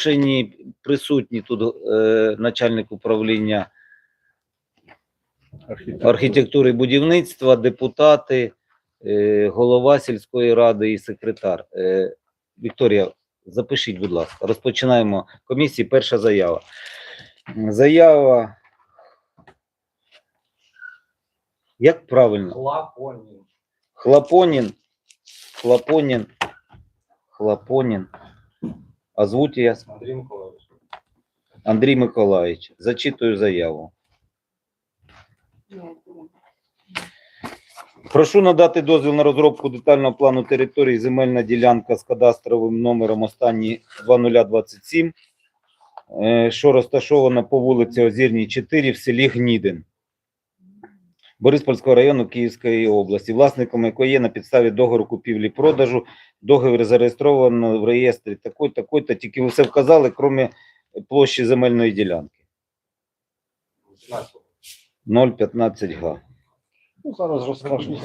Запрошені присутні тут е, начальник управління архітектури і будівництва, депутати, е, голова сільської ради і секретар. Е, Вікторія, запишіть, будь ласка. Розпочинаємо комісії. Перша заява. Заява. Як правильно? Лапонін. Хлапонін, Хлапонін, Хлапонін. Озвуть я Андрій Миколаївич. Андрій Миколаївич. Зачитую заяву. Прошу надати дозвіл на розробку детального плану території земельна ділянка з кадастровим номером останній 2027, е, що розташована по вулиці Озірній 4 в селі Гнідин. Бориспольського району Київської області, власником якої є на підставі договору купівлі-продажу, договір зареєстровано в реєстрі такой, такой, то тільки ви все вказали, крім площі земельної ділянки. 0,15 га. Ну, зараз розкажу.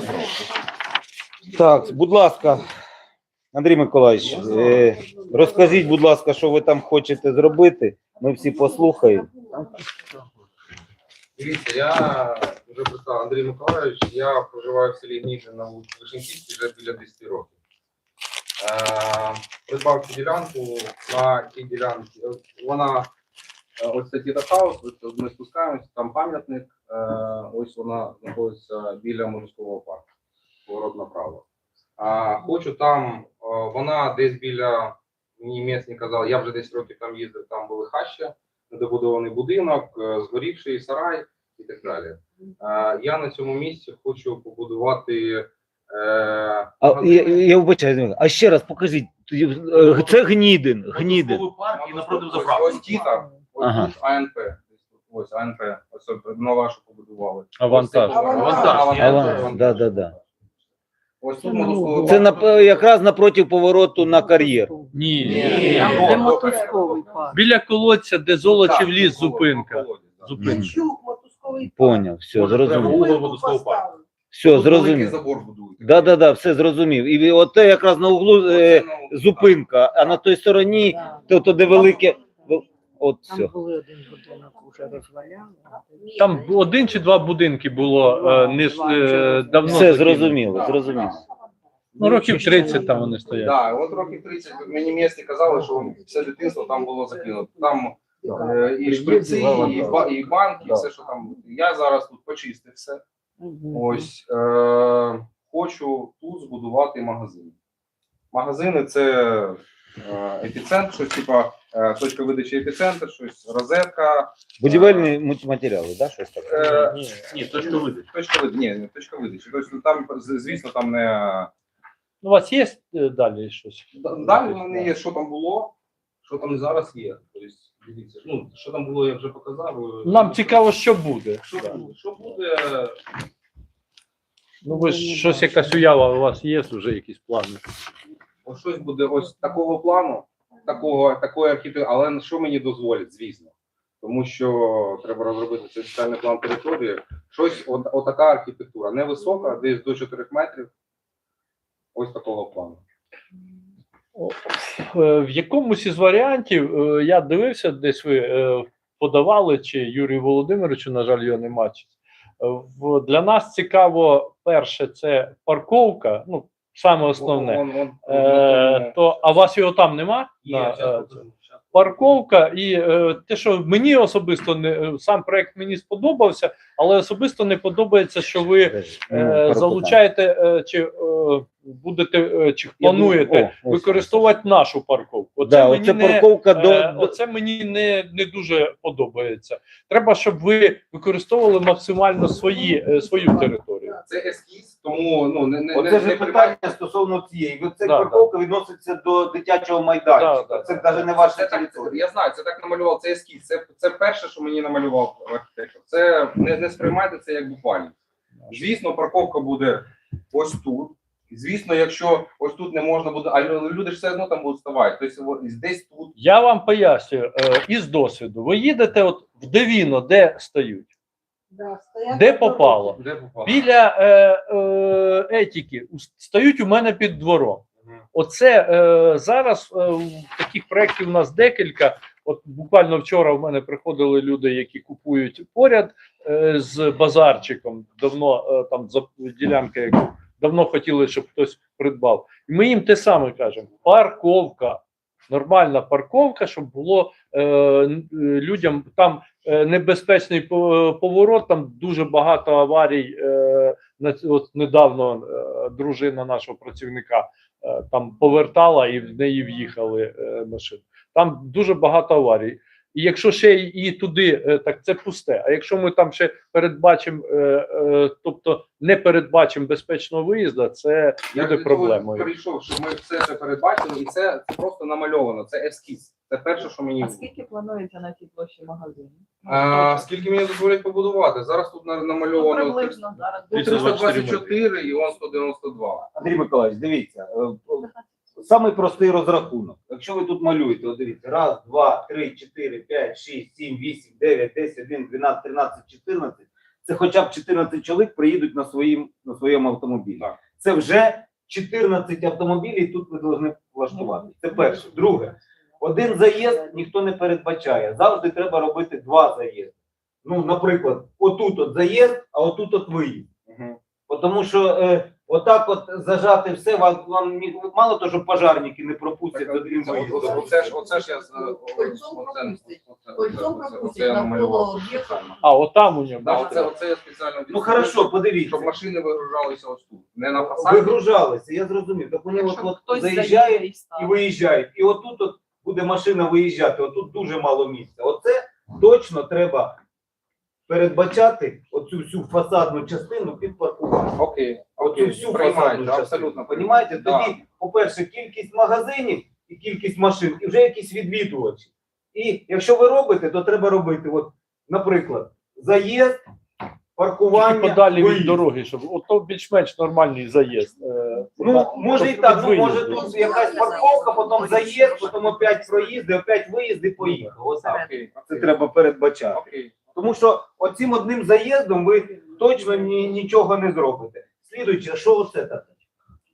Так, будь ласка, Андрій Миколаївич, е, розкажіть, будь ласка, що ви там хочете зробити. Ми всі послухаємо. Дивіться, я вже представив Андрій Миколаївич, я проживаю в селі Гнідин на вулиці вже біля 10 років. Е, придбав цю ділянку на цій ділянці. Вона е, ось це Тіта Хаус, ми спускаємося, там пам'ятник, е, ось вона знаходиться біля морського парку, поворот направо. А хочу там, е, вона десь біля, мені місні казали, я вже 10 років там їздив, там були хаща, недобудований будинок, е, згорівший сарай і так далі. Е, Я на цьому місці хочу побудувати. е, А, я, я вибачаю, а ще раз покажіть. Це Гнідин, Гнідин. Парк і напротив Ось- заправки. Ось Ага. тут АНП. Ось АНП, ось нова, що побудували. Авантаж. Авантаж, Авантаж, авантаж. Да, да, да. Ось тут мотузковий Це парк. на, якраз напроти повороту на кар'єр. Ні, Ні, ні. там Де мотузковий парк. Біля колодця, де золочів Так, ліс, зупинка. Зупинка. Чук, мотузковий парк. Поняв, все, зрозумів. Угол. Все, великий зрозумів. забор будують. Да, да, да, все зрозумів. І оте якраз на углу е, зупинка, а на той стороні, то, то де велике. От все. Там були один будинок вже розваляли. Там один чи два будинки було е, не с- е, давно. Все закинуто. зрозуміло, зрозуміло. Ну, років 30 там вони стоять. Да, от років 30 мені місті казали, що все дитинство там було закинуто. Там е, і шприці, і, ба- і банки, і все, що там. Я зараз тут почистив все. Ось е, хочу тут збудувати магазин. Магазини це е, епіцентр, щось типа точка видачі епіцентр, щось розетка. Будівельні матеріали, да, щось таке? Е, Ні, ні, точка видачі. точка видачі, ні, не точка видачі. Тобто там, звісно, там не Ну, у вас є е, далі щось? Далі в мене є, що там було, що там зараз є. Тобто, дивіться, ну, що там було, я вже показав. Нам цікаво, що буде. Що, буде? що буде. Ну, ви ж щось якась уява у вас є, вже якісь плани. Ось щось буде ось такого плану, такого, такої архітектури, але що мені дозволять, звісно. Тому що треба розробити цей детальний план території. Щось, от, отака архітектура, невисока, десь до 4 метрів. Ось такого плану. Е, В якомусь із варіантів е, я дивився, десь ви е, подавали, чи Юрію Володимировичу, на жаль, його нема. чи- Е, для нас цікаво, перше, це парковка, ну, саме основне. Вон- вон- вон- Е, то, а у вас його там нема? Є, На, е, парковка, і е, те, що мені особисто не е, сам проект мені сподобався, але особисто не подобається, що ви Ну, е, залучаєте е, чи е, будете е, чи плануєте думаю, о, ось. використовувати нашу парковку. Оце Да, мені оце не, парковка до, е, до оце мені не, не дуже подобається. Треба, щоб ви використовували максимально свої, е, свою територію. Це ескіз, тому ну не, не, Оце не, ж не питання стосовно цієї. Ви- Це Да, парковка відноситься до дитячого майданчика. Да, да, це да. навіть не ваша територія. я знаю, це так намалював. Це ескіз. Це, це перше, що мені намалював архітектор. Це не, не сприймайте це як буквально. Звісно, парковка буде ось тут. Звісно, якщо ось тут не можна буде, а люди ж все одно там будуть ставати. Тобто десь тут. Я вам пояснюю е, із досвіду. Ви їдете от в Девіно, де стають, де попало. Де попало? Біля е, е, етіки у- стають у мене під двором. Оце е, зараз е, таких проєктів у нас декілька. От буквально вчора в мене приходили люди, які купують поряд е, з базарчиком. Давно е, там за ділянка, яку давно хотіли, щоб хтось придбав. І ми їм те саме кажемо: парковка, нормальна парковка, щоб було е, е, людям там е, небезпечний по- поворот, там дуже багато аварій. Е, от недавно е, дружина нашого працівника е, там повертала і в неї в'їхали е, машини. Там дуже багато аварій. І якщо ще і туди, е, так це пусте. А якщо ми там ще передбачимо, е, е, тобто не передбачимо безпечного виїзду, це Я буде проблемою. Перейшов, що ми все це передбачили, і це, просто намальовано. Це ескіз. Це перше, що мені А скільки планується на цій площі магазину? А, скільки мені дозволять побудувати? Зараз тут на- Ну, намальовано приблизно зараз. ну, 324 і он 192. Андрій Миколаївич, дивіться, самий простий розрахунок. Якщо ви тут малюєте, от дивіться, раз, два, три, чотири, п'ять, шість, сім, вісім, дев'ять, десять, один, дванадцять, тринадцять, чотирнадцять. Це хоча б 14 чоловік приїдуть на своїм на своєму автомобілі. Так. Це вже 14 автомобілів тут ви повинні влаштувати. Це перше. Друге, один заїзд ніхто не передбачає. Завжди треба робити два заїзди. Ну, наприклад, отут от заїзд, а отут от виїзд. Бо Тому що е, отак от зажати все, вам, вам ні- мало того, що пожарники не пропустять до от- от- Оце ж, оце ж я з- Кольцом оце- Кольцом оце- пропустять, оце я намалював. навколо об'єкта. А отам у нього. Да, оце, оце я спеціально Ну хорошо, подивіться. щоб машини вигружалися ось тут. Не на фасаді. Вигружалися, я зрозумів. Так вони от, Якщо от хтось заїжджають заїжджає і виїжджають. І отут от буде машина виїжджати, отут дуже мало місця. Оце точно треба передбачати оцю всю фасадну частину під паркування. Окей, Оцю окей, всю фасадну частину. абсолютно. Понімаєте? Да. Тоді, по-перше, кількість магазинів і кількість машин, і вже якісь відвідувачі. І якщо ви робите, то треба робити, от, наприклад, заїзд, паркування, Тільки подалі від виїзд. дороги, щоб ото більш-менш нормальний заїзд. Е, Ну, так, може і щоб так, ну може тут якась парковка, потім заїзд, потім опять проїзди, опять виїзди, поїхав. Отак. Окей, Це треба передбачати. окей. Тому що оцим одним заїздом ви точно ні, нічого не зробите. Слідуюче, що оце таке?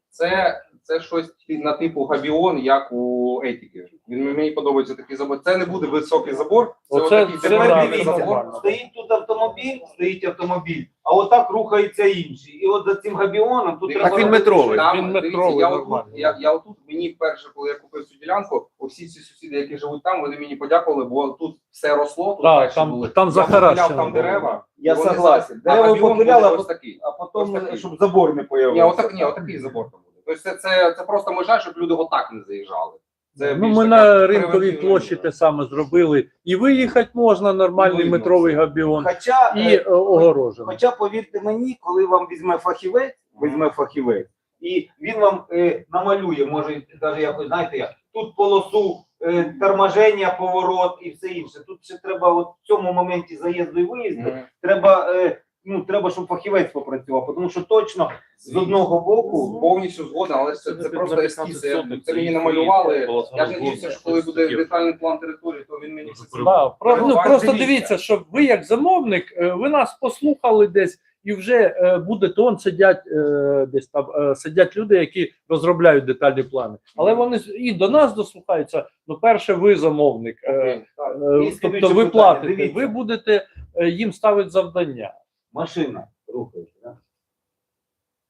Це, це щось на типу габіон, як у етіки. Він мені подобається такий забор. Це не буде високий забор. Це Оце- отакий це Тепер да, дивіться, от стоїть тут автомобіль, стоїть автомобіль, а отак рухається інший. І от за цим габіоном тут Так треба він робити метровий. щось. Там, Він дивіться, метровий, я, отут, нормально. я, я отут, мені вперше, коли я купив цю ділянку, усі ці сусіди, які живуть там, вони мені подякували, бо тут все росло, тут Да, там- були. там я захаращено там дерева. Я і вони согласен. зараз- а Дерева габіон попиляли, буде а ось такий. А потім, такий. щоб забор не Ні, появився. отак, ні, отакий забор там буде. Тобто це, це, це просто межа, щоб люди отак не заїжджали. Це Ну, ми на ринковій площі те саме зробили. І виїхати можна, нормальний Видно. метровий габіон, Хоча, і е, е, огорожено. Хоча, повірте мені, коли вам візьме фахівець, візьме фахівець, і він вам е, намалює, може, навіть якось, знаєте, як, тут полосу е, торможення, поворот і все інше. Тут ще треба от в цьому моменті заїзду і виїзду, треба, е, ну, треба, щоб фахівець попрацював, тому що точно з одного боку Повністю згоден, але це, це просто ескіз. Це, мені намалювали. Я ж надіюся, що коли буде детальний план території, то він мені це Да, про, ну, просто дивіться. дивіться, що ви як замовник, е, ви нас послухали десь, і вже е, буде тон сидять е, десь там е, сидять люди, які розробляють детальні плани. Але вони з- і до нас дослухаються. Ну, перше, ви замовник. е, так. е, І слідуюче Тобто ви питання, платите, дивіться. ви будете е, їм ставити завдання. Машина рухається, да?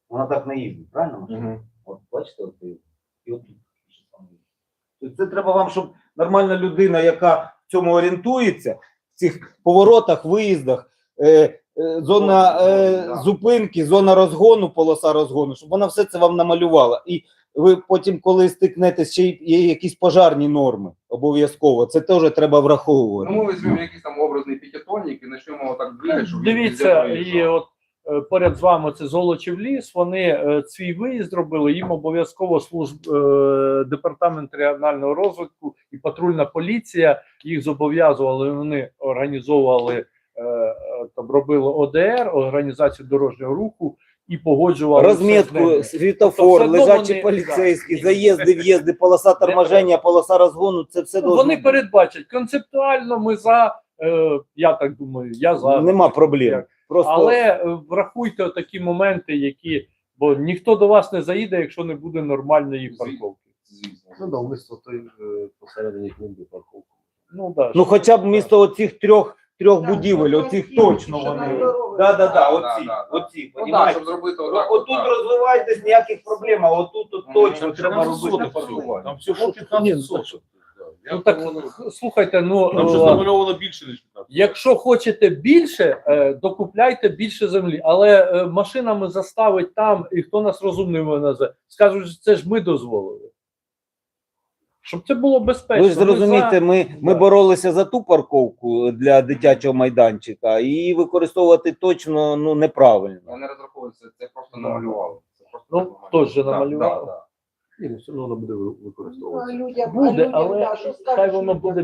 вона так не їздить, правильно? машина? Мгм. От бачите, от і, і от тут. є. Тобто Це треба вам, щоб нормальна людина, яка в цьому орієнтується, в цих поворотах, виїздах, е, е, зона е, Да. зупинки, зона розгону, полоса розгону, щоб вона все це вам намалювала. І ви потім, коли стикнетеся, ще й є якісь пожарні норми обов'язково. Це теж треба враховувати. Ну, ми візьмемо якийсь там образний п'ятитонник і почнемо так двигати, щоб він Дивіться, і от е, поряд з вами це Золочів ліс. Вони е, свій виїзд зробили. Їм обов'язково служб е, департамент регіонального розвитку і патрульна поліція їх зобов'язували. Вони організовували е, е, там робили ОДР, організацію дорожнього руху і погоджували Розмітку, ними. Тобто світофор, лежачі поліцейські, да. заїзди, в'їзди, полоса торможення, полоса розгону, це все Ну, Вони бути. передбачать концептуально. Ми за е, я так думаю, я за Нема проблем. Просто Але е, врахуйте такі моменти, які Бо ніхто до вас не заїде, якщо не буде нормальної парковки. Ну да, той е, посередині клумби парковку. Ну, да, Ну, хоча б місто оцих трьох трьох Так, будівель, оцих точно вони. Да, да, да, оці, оці, Ну, понімаєте? щоб зробити отак. Отут отак. розвиваєтесь ніяких проблем, а отут от точно треба робити Там всього Ні, 15 ну, соток. Ну так слухайте, ну Там е, намальовано більше, ніж 15. якщо хочете більше, е, докупляйте більше землі, але е, машинами заставить там, і хто нас розумними назве, скажуть, що це ж ми дозволили. Щоб це було безпечно. Ви ж Ми зрозумієте, за- ми, ми боролися за ту парковку для дитячого майданчика, і її використовувати точно ну неправильно. Вони розраховуються, це просто намалювали. Це просто Ну, хтось же намалював. да, да. Ні, ну, все одно воно буде ви- використовуватися. Людям, Буде, людям, але да, що хай воно буде.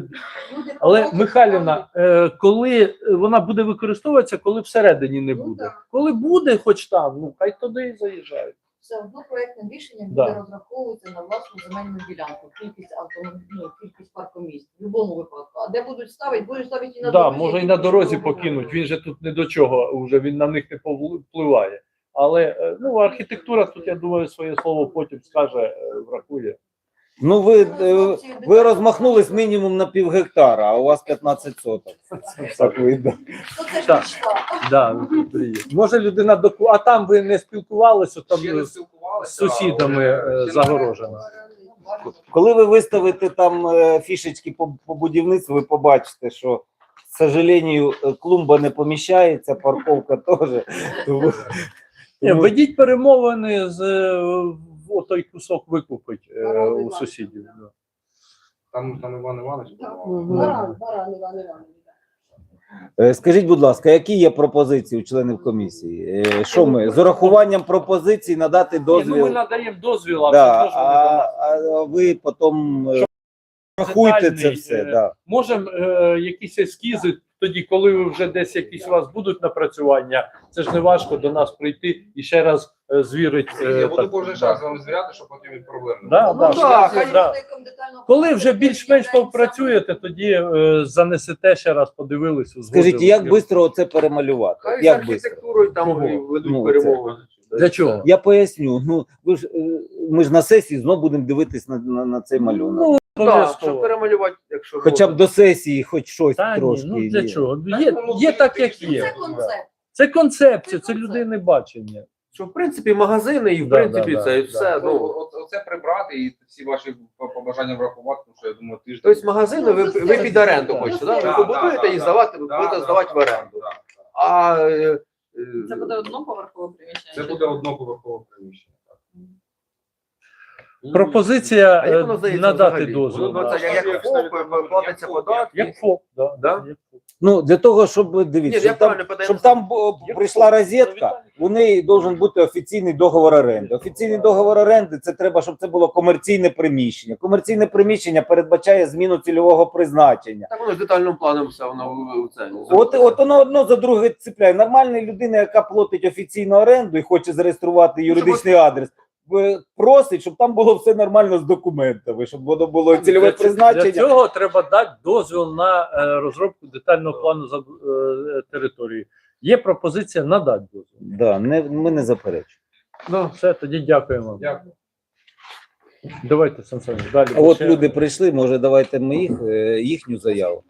Люди Але Михайлівна, е, коли вона буде використовуватися, коли всередині не Ну, буде. так. Коли буде, хоч там, ну хай туди і заїжджають. Все одно проектним рішенням Да. буде розраховуватися на власну земельну ділянку, кількість автомобілів, ну, кількість паркомісць в будь-якому випадку. А де будуть ставити, будуть ставити і на Да, дорозі. може і на дорозі покинуть. Він же тут не до чого, вже він на них не впливає. Але е, ну архітектура тут, я думаю, своє слово потім скаже, е, врахує. Ну ви, е, ви розмахнулись мінімум на пів гектара, а у вас 15 соток. Так видно. Ну це ж Так. мечта. Да, може людина доку, а там ви не спілкувалися, там Ще не е, спілкувалися, з сусідами, але е, загорожено. Коли ви виставите там е, фішечки по, по будівництву, ви побачите, що, к сожалению, е, клумба не поміщається, парковка теж. Тому- Ні, тому- ведіть перемовини з е, в той кусок викупить е, у сусідів. да. Там, там Іван Іванович. Так. по-моєму. Баран, баран, Іван Іванович. Е, Скажіть, будь ласка, які є пропозиції у членів комісії? Е, Що ми з урахуванням пропозицій надати Ні, ну, ми дозвіл? надаємо дозвіл, а Да, все а, можна а ви потім е, рахуйте це детальний, все. е, Да. Можемо е, якісь ескізи, тоді, коли ви вже десь якісь у вас будуть напрацювання, це ж не важко до нас прийти і ще раз е, звірити. е, Я буду так, кожен да. час з вами звіряти, щоб потім від проблем не Да, було. да, Ну, так, хай да. Коли вже більш-менш попрацюєте, тоді е, занесете ще раз, подивилися. Скажіть, узгодили. як швидко це перемалювати? Хай з Як швидко? архітектурою там Чого? ведуть Ну, перемовини. Для чого? Я поясню. Ну ви ж е, ми ж на сесії знову будемо дивитись на, на, на цей малюнок. Ну, Так, щоб обов'язково. перемалювати, якщо Хоча б до сесії, хоч щось Та ні, трошки. ну для є. чого? Є, є так, як є. Це концепт. Це концепція, це Це людини бачення. що в принципі магазини і в Да, принципі да, це да, і все. Ну, Ну от- оце прибрати і всі ваші по- побажання врахувати, тому що я думаю, тиждень. тобто магазини ви, ви під оренду хочете, да? Да, ви побудуєте да, і здавати, да, будете да, здавати да, в оренду. да, да. А е, е, Це буде одноповерхове приміщення. Це буде одноповерхове приміщення. Так. Пропозиція а як е, здається надати взагалі? дозвіл. Воно да. це як, як ФОП, платиться податки. Як ФОП, да, Да? як ФОП. Ну для того, щоб Ні, дивіться, я щоб там, правильно подаю. щоб там бо, прийшла розетка, у неї должен бути офіційний договор оренди. Офіційний договор оренди це треба, щоб це було комерційне приміщення. Комерційне приміщення передбачає зміну цільового призначення. Так воно ж детальним планом все воно в- в це. От, от воно одно за друге цепляє. Нормальна людина, яка платить офіційну оренду і хоче зареєструвати юридичний адрес, просить, щоб там було все нормально з документами, щоб воно було цільове Для ць- Для цього треба дати дозвіл на е, розробку детального плану за е, території. Є пропозиція надати дозвіл. Да, не, ми не заперечуємо. Ну, все, тоді дякуємо. Дякую. Давайте, Сан далі. А от Ще- люди прийшли, може, давайте ми їх, е, їхню заяву.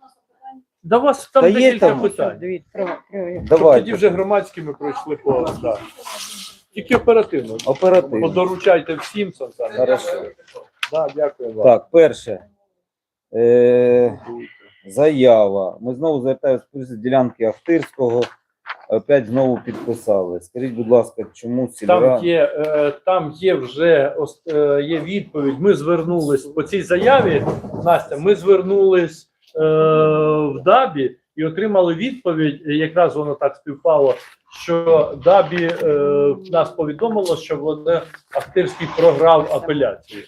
До вас там Та є декілька там. питань. Щоб Давайте. тоді вже громадськими пройшли по да. Тільки оперативно. Оперативно. Подоручайте всім, Сан Саныч. Хорошо. Да, дякую вам. Так, перше. Е, заява. Ми знову звертаємося з ділянки Ахтирського. Опять знову підписали. Скажіть, будь ласка, чому сільра? Там є, е, там є вже е, є відповідь. Ми звернулись по цій заяві. Настя, ми звернулись е, в ДАБі і отримали відповідь. Якраз воно так співпало, що ДАБі е, нас повідомило, що вони Ахтирський програв апеляцію.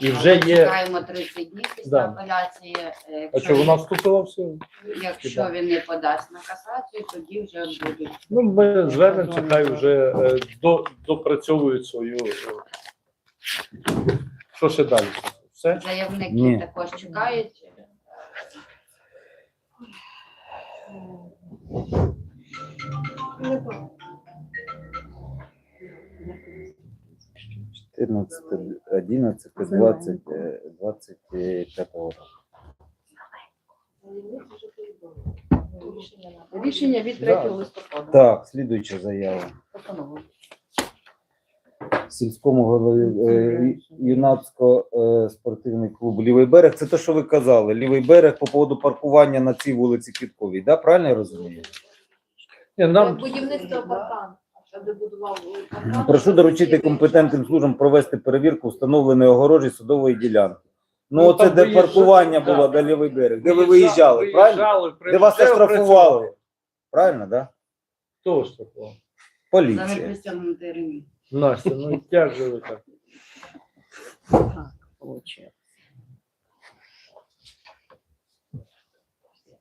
І вже є- Чекаємо 30 днів після Да. апеляції. Е, А що вона вступила в силу? Якщо він не подасть на касацію, тоді вже будуть. Ну, ми звернемося, хай вже е, до, допрацьовують свою. е, Що ще далі? Все? Заявники Ні. також чекають. Не 14, 11, 20, е, 25 року. Рішення від Да. 3 листопада. Так, слідуюча заява. Постанова. Сільському голові е, юнацько-спортивний клуб Лівий берег. Це те, що ви казали. Лівий берег по поводу паркування на цій вулиці Квітковій. Да? Правильно я розумію? Ні, нам Будівництво паркан. Що де будував паркан. Прошу доручити компетентним службам провести перевірку встановленої огорожі судової ділянки. Ну, Ну, оце де паркування да. було, де лівий берег. Де ви виїжджали, правильно? виїжджали, Де вас оштрафували. Правильно, да? Хто ж такого? За Поліція. Настя, ну як же ви так?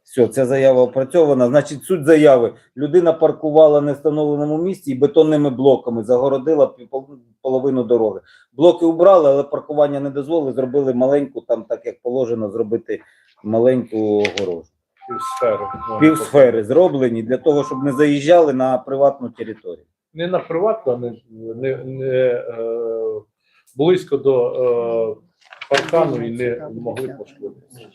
Все, ця заява опрацьована. Значить, суть заяви. Людина паркувала в невстановленому місці і бетонними блоками загородила пів- половину дороги. Блоки убрали, але паркування не дозволили. Зробили маленьку, там так як положено, зробити маленьку огорожу. Півсфери. Півсфери зроблені для того, щоб не заїжджали на приватну територію. Не на приватну, а не, не, не е, близько до е, паркану і не могли пошкодити.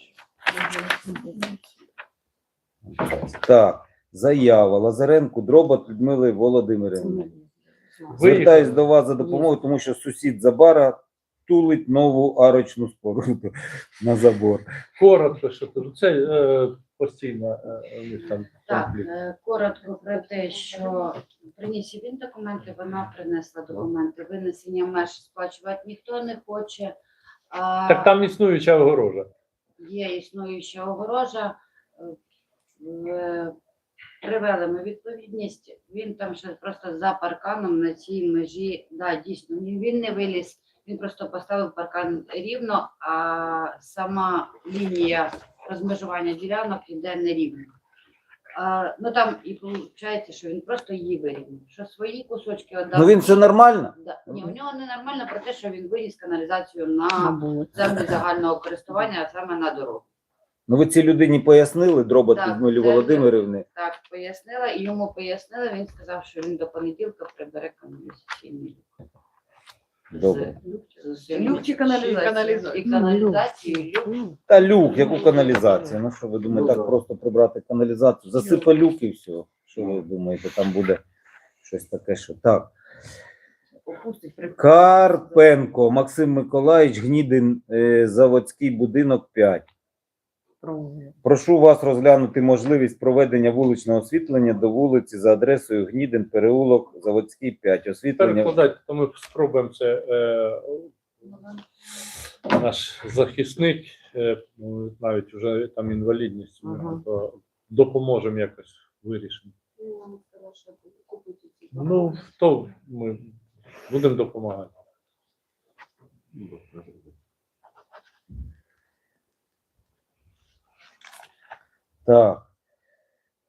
Так, заява Лазаренку Дробот Людмили Володимирівни. Звертаюсь до вас за допомогою, тому що сусід Забара тулить нову арочну споруду на забор. Коротко, що кажу, це е, постійно е, у них там Так, конфлікт. е, коротко про те, що приніс він документи, вона принесла документи. Винесення меж сплачувати ніхто не хоче. А Так там існуюча огорожа. є існуюча огорожа. е, Привели ми відповідність. Він там ще просто за парканом на цій межі. Да, дійсно, ні, він не виліз. Він просто поставив паркан рівно, а сама лінія розмежування ділянок іде нерівно. А, ну там і виходить, що він просто її вирівняв. Що свої кусочки віддав. Ну він це нормально. Да. Ні, у нього ненормально про те, що він виніс каналізацію на землю загального користування, а саме на дорогу. Ну ви цій людині пояснили, Дробот Людмилі Володимирівни. Так, пояснила, і йому пояснили, він сказав, що він до понеділка прибере каналізаційний люк. Добре. Люк чи каналізація? І каналізацію, і люк. Та люк, яку каналізацію? Ну що ви думаєте, так просто прибрати каналізацію? Засипа люк і все. Що ви думаєте, там буде щось таке, що так. Карпенко Максим Миколаївич, Гнідин, е, заводський будинок 5. Прошу вас розглянути можливість проведення вуличного освітлення до вулиці за адресою Гнідин, переулок, Заводський 5. Освітлення Перекладати, то ми спробуємо це. Е, наш захисник, е, ну, навіть вже там інвалідність, у нього, то допоможемо якось вирішимо. Ну, то ми будемо допомагати. Так.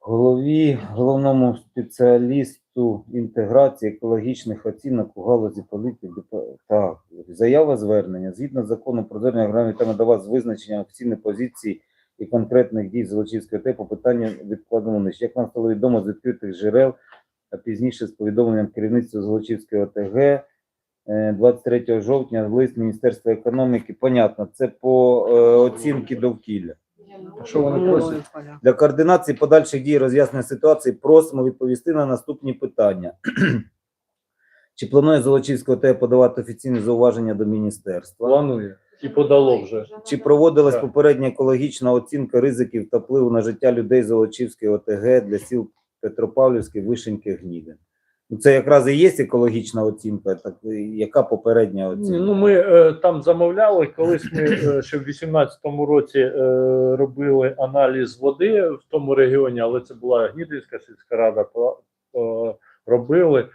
Голові, головному спеціалісту інтеграції екологічних оцінок у галузі політики. Так, заява звернення. Згідно з законом про звернення громадян та вас з визначення офіційної позиції і конкретних дій Золочівської ОТ по питанню відкладено нижче. Як нам стало відомо з відкритих джерел, а пізніше з повідомленням керівництва Золочівської ОТГ, е, 23 жовтня лист Міністерства економіки. Понятно, це по е, оцінки довкілля. Що вони просять? Для координації подальших дій роз'яснення ситуації просимо відповісти на наступні питання. Чи планує Золочівська ОТЕ подавати офіційні зауваження до міністерства? Планує. І подало вже. Чи проводилась Так. попередня екологічна оцінка ризиків та впливу на життя людей Золочівської ОТГ для сіл Петропавлівський, Вишеньки, Гнідин? Ну, це якраз і є екологічна оцінка, так яка попередня оцінка? Ну, ми е, там замовляли, колись ми е, ще в 18-му році е, робили аналіз води в тому регіоні, але це була Гнідинська сільська рада, то е, робили.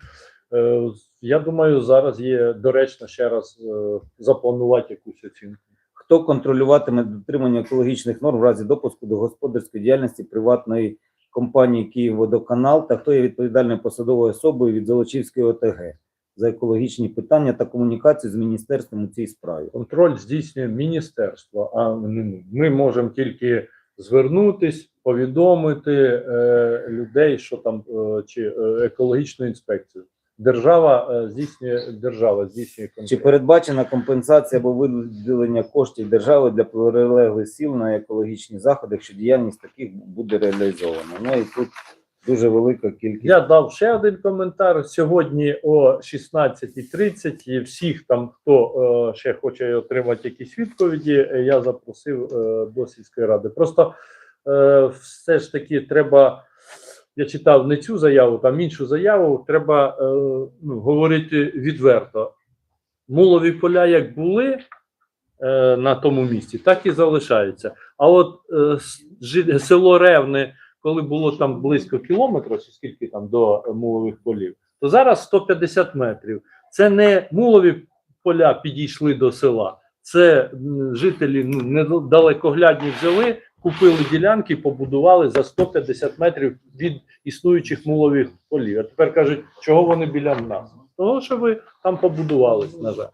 Е, я думаю, зараз є доречно ще раз е, запланувати якусь оцінку. Хто контролюватиме дотримання екологічних норм в разі допуску до господарської діяльності приватної компанії «Київводоканал» та хто є відповідальною посадовою особою від Золочівської ОТГ за екологічні питання та комунікацію з міністерством у цій справі? Контроль здійснює міністерство, а ми. Можемо тільки звернутись, повідомити е, людей, що там е, чи е, екологічну інспекцію. Держава е, здійснює держава здійснює Чи передбачена компенсація або виділення коштів держави для прилеглих сіл на екологічні заходи, якщо діяльність таких буде реалізована? Ну і тут дуже велика кількість. Я дав ще один коментар сьогодні о 16.30. І всіх там, хто е, ще хоче отримати якісь відповіді, я запросив е, до сільської ради. Просто е, все ж таки треба. Я читав не цю заяву, там іншу заяву. Треба е, ну, говорити відверто. Мулові поля як були е, на тому місці, так і залишаються. А от е, село Ревне коли було там близько кілометра, чи скільки там до мулових полів, то зараз 150 метрів. Це не мулові поля підійшли до села, це жителі ну, недалекоглядні взяли, купили ділянки, і побудували за 150 метрів від існуючих мулових полів. А тепер кажуть, чого вони біля нас? Того, що ви там побудувались, на жаль.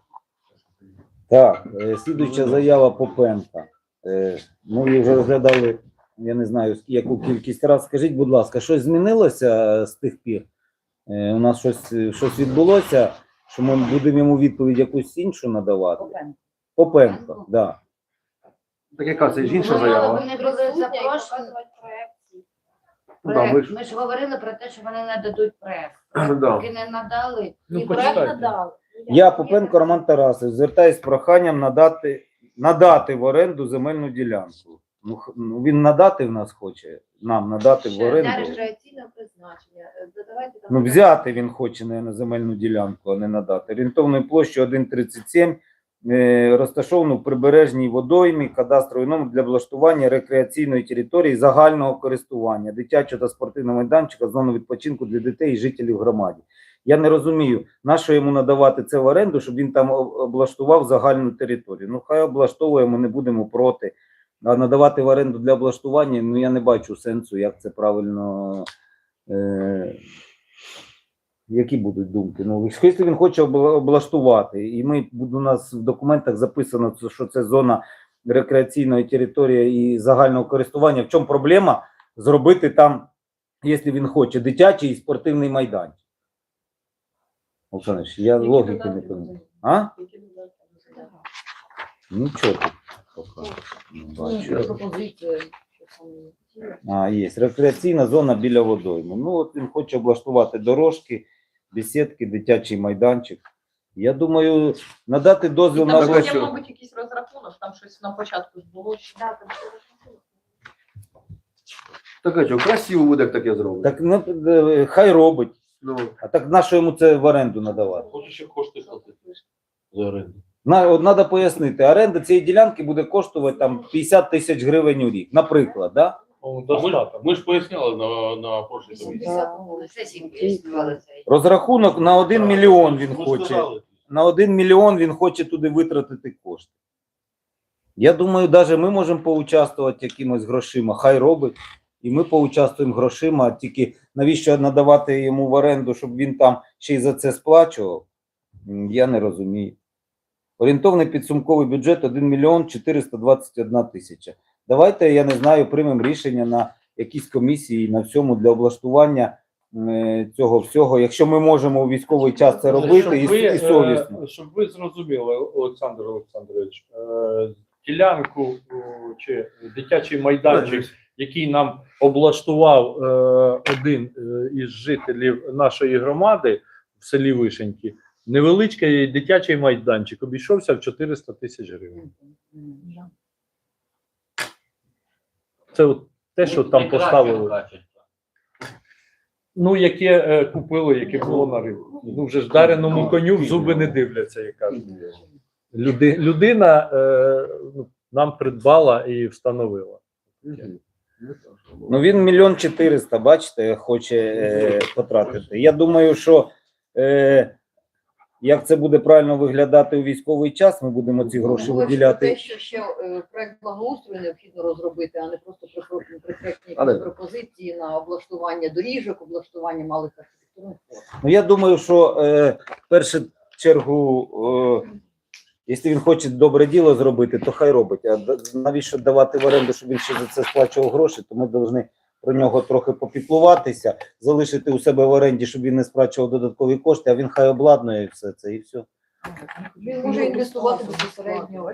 Так, е, слідуюча заява Попенка. Е, Ми її вже розглядали, я не знаю, яку кількість раз. Скажіть, будь ласка, щось змінилося е, з тих пір? Е, У нас щось, щось відбулося, що ми будемо йому відповідь якусь іншу надавати? Попенко. Попенко, так. Да. Так яка це ж інша Ну, заява? Вони були запрошені. Ну, да, ми Проект. ж- Ми ж говорили про те, що вони не дадуть проект. Да. Поки не надали. Ну, І проект почитайте. надав. Я Попенко Роман Тарасович, звертаюсь з проханням надати, надати в оренду земельну ділянку. Ну, х- ну, він надати в нас хоче, нам надати в Ще оренду. для рекреаційного призначення. Е, Додавайте там. Ну, взяти він хоче на земельну ділянку, а не надати. Орієнтовною площею 1,37, е, розташовану в прибережній водоймі, кадастровий номер для облаштування рекреаційної території загального користування, дитячого та спортивного майданчика, зону відпочинку для дітей і жителів громади. Я не розумію, на що йому надавати це в оренду, щоб він там облаштував загальну територію. Ну, хай облаштовує, ми не будемо проти. А надавати в оренду для облаштування, ну я не бачу сенсу, як це правильно. Е- які будуть думки? Ну, якщо він хоче облаштувати, і ми буде у нас в документах записано, що це зона рекреаційної території і загального користування. В чому проблема зробити там, якщо він хоче, дитячий і спортивний майданчик? Олександр, я логіки не розумію. А? Нічого Ну, пропозиція. А, є. Рекреаційна зона біля водойми. Ну, от він хоче облаштувати дорожки, бесідки, дитячий майданчик. Я думаю, надати дозвіл на Там що? є, мабуть, якийсь розрахунок, там щось на початку ж було. Да, там ще. Так а що, красиво буде, як таке зробити. Так ну, е, хай робить. Ну, А так на що йому це в оренду надавати? Хоче ще кошти платити за оренду. На, от треба пояснити, оренда цієї ділянки буде коштувати там 50 тисяч гривень у рік, наприклад, да? О, ми, ж- достатньо. ми ж поясняли на, на прошлій комісії. Це. Розрахунок на 1 мільйон він Ми хоче. сказали. на 1 мільйон він хоче туди витратити кошти. Я думаю, навіть ми можемо поучаствувати якимось грошима. Хай робить, і ми поучаствуємо грошима. Тільки навіщо надавати йому в оренду, щоб він там ще й за це сплачував? М, Я не розумію. Орієнтовний підсумковий бюджет 1 мільйон 421 тисяча. Давайте, я не знаю, приймемо рішення на якісь комісії на всьому для облаштування е, цього всього. Якщо ми можемо у військовий час це робити щоб і, ви, і совісно. е, Щоб ви зрозуміли, Олександр Олександрович, е, ділянку чи дитячий майданчик, який нам облаштував е, один із жителів нашої громади в селі Вишеньки, невеличкий дитячий майданчик обійшовся в 400 тисяч гривень. Це от те, що там поставили. Ну, яке е, купили, яке було на ринку. Ну, вже ж дареному коню в зуби не дивляться, як кажуть. Люди, людина е, ну, нам придбала і встановила. Ну він мільйон чотириста, бачите, хоче е, потратити. Я думаю, що е, як це буде правильно виглядати у військовий час, ми будемо ці гроші виділяти. те, що ще е, проект благоустрою необхідно розробити, а не просто прикрепні Але- пропозиції на облаштування доріжок, облаштування малих архітектурних форм. Ну я думаю, що е, в першу чергу, е, якщо він хоче добре діло зробити, то хай робить. А навіщо давати в оренду, щоб він ще за це сплачував гроші, то ми повинні про нього трохи попіклуватися, залишити у себе в оренді, щоб він не сплачував додаткові кошти, а він хай обладнує все це і все. Він може інвестувати безпосередньо.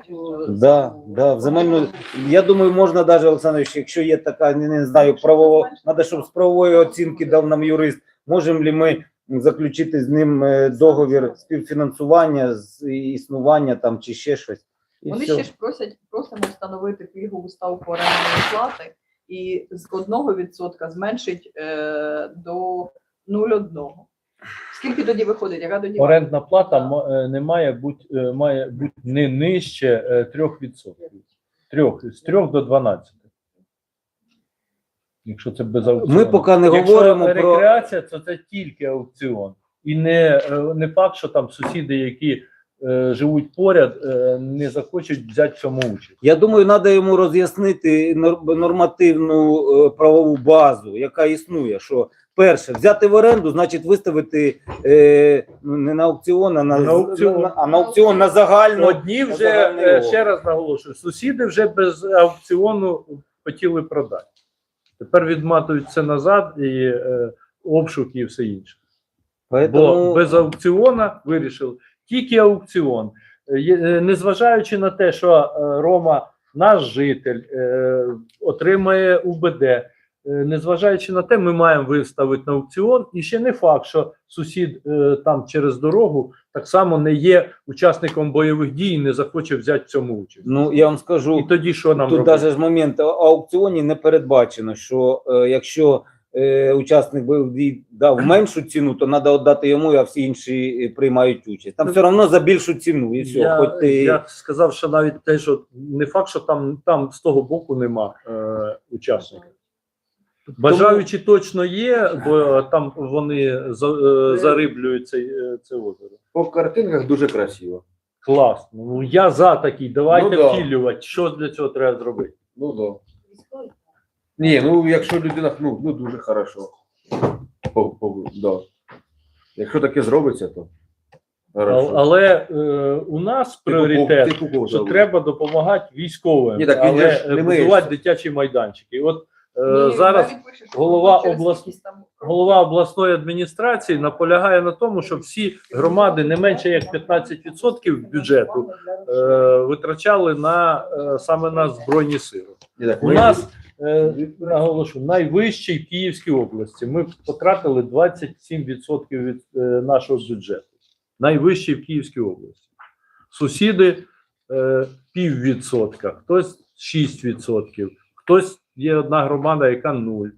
Да, да, в земельну. Я думаю, можна навіть, Олександрович, якщо є така, не, не знаю, правово, треба, щоб з правової оцінки дав нам юрист, можемо ли ми заключити з ним е, договір співфінансування, з існування там чи ще щось. І Вони все. ще ж просять, просимо встановити пільгову ставку орендної плати і з 1% зменшить е, до 0,1. Скільки тоді виходить? Яка тоді Орендна плата е, не має бути, е, має бути не нижче е, 3%. Трьох, з 3 до 12. Якщо це без аукціону. Ми поки не Якщо говоримо про рекреація, то це тільки аукціон. І не, не факт, що там сусіди, які живуть поряд, е, не захочуть взяти в цьому участь. Я думаю, треба йому роз'яснити нор- нормативну е, правову базу, яка існує. Що перше, взяти в оренду, значить виставити е, ну, не на аукціон, а на, На аукціон. на- а на аукціон на загальну. Одні вже, загальний е, ще раз наголошую, сусіди вже без аукціону хотіли продати. Тепер відматують це назад і е, обшуки і все інше. Бо без аукціона вирішили тільки аукціон. Е, е, Незважаючи на те, що е, Рома, наш житель, отримає УБД. Незважаючи на те, ми маємо виставити на аукціон, і ще не факт, що сусід там через дорогу так само не є учасником бойових дій і не захоче взяти в цьому участь. ну я вам скажу, І тоді що нам Тут навіть ж момент аукціоні не передбачено, що е, якщо е, учасник бойових дій дав меншу ціну, то треба віддати йому, а всі інші е, приймають участь. Там все одно за більшу ціну, і все. я, Хоч ти... я сказав, що навіть те, що не факт, що там, там з того боку нема е, учасників. Бажаючі точно є, бо там вони за, е, зариблюють це, е, це озеро. По картинках дуже красиво. Класно. Ну я за такий. Давайте Ну, да. втілювати. Що для цього треба зробити? Ну да. Ні, ну якщо людина, ну, ну дуже хорошо. По, по, да. Якщо таке зробиться, то хорошо. Але е, у нас Ти пріоритет, ти купов що зробив. треба допомагати військовим, Ні, так він але ж е, не будувати миється. дитячі майданчики. От е, Ні, зараз далі пише, що голова через облас- якісь там голова обласної адміністрації наполягає на тому, щоб всі громади не менше як 15% бюджету е, витрачали на е, саме на збройні сили. Ні, так, У ми- нас наголошу найвищий в Київській області. Ми потратили 27% від е, нашого бюджету. Найвищий в Київській області. Сусіди е, піввідсотка, хтось 6%, хтось є одна громада, яка нуль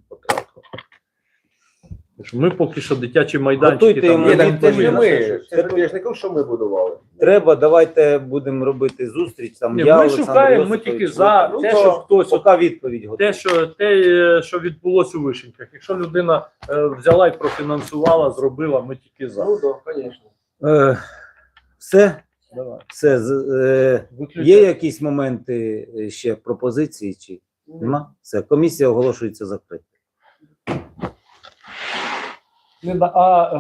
Ми поки що дитячі майданчики Готуйте там йому Ні, не так це ж не ми. Це ж я ж не кажу, що ми будували. Треба, давайте будемо робити зустріч. Там Ні, я, ми Олександр шукаємо, ми Йосипович, тільки за ви- те, Ну, що хтось от поки відповідь готова. те, що те, е, що відбулося у вишеньках. Якщо людина е, взяла і профінансувала, зробила, ми тільки за. Ну так, звісно. Е, все, Давай. все. з- Е, є якісь моменти е, ще пропозиції? Чи нема? Все, комісія оголошується закритою. Ah,